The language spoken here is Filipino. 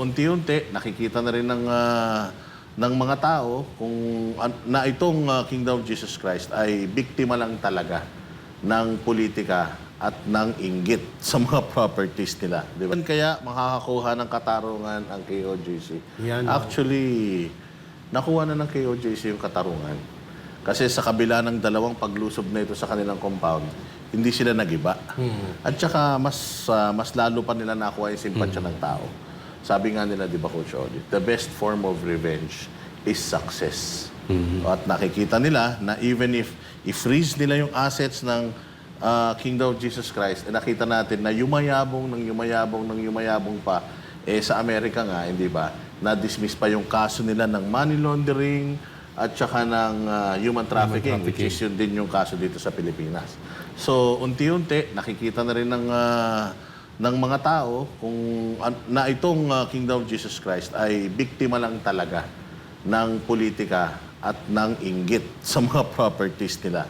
unti-unti nakikita na rin ng ah, ng mga tao kung an- na itong ah, Kingdom of Jesus Christ ay biktima lang talaga ng politika at ng inggit sa mga properties nila. Di ba? Kaya makakakuha ng katarungan ang KOJC. Yan. Actually, nakuha na ng KOJC yung katarungan. Kasi sa kabila ng dalawang paglusob na ito sa kanilang compound, hindi sila nagiba. At saka mas ah, mas lalo pa nila nakuha yung simpatsya ng tao. Sabi nga nila, di ba Coach Odi, the best form of revenge is success. At nakikita nila na even if i-freeze nila yung assets ng ah, Kingdom of Jesus Christ, eh, nakita natin na yumayabong ng yumayabong ng yumayabong pa eh sa Amerika nga, hindi ba? Na-dismiss pa yung kaso nila ng money laundering at saka ng ah, human trafficking, which is yun din yung kaso dito sa Pilipinas. So, unti-unti, nakikita na rin ng, ah, ng mga tao kung na itong ah, Kingdom of Jesus Christ ay biktima lang talaga ng politika at ng inggit sa mga properties nila.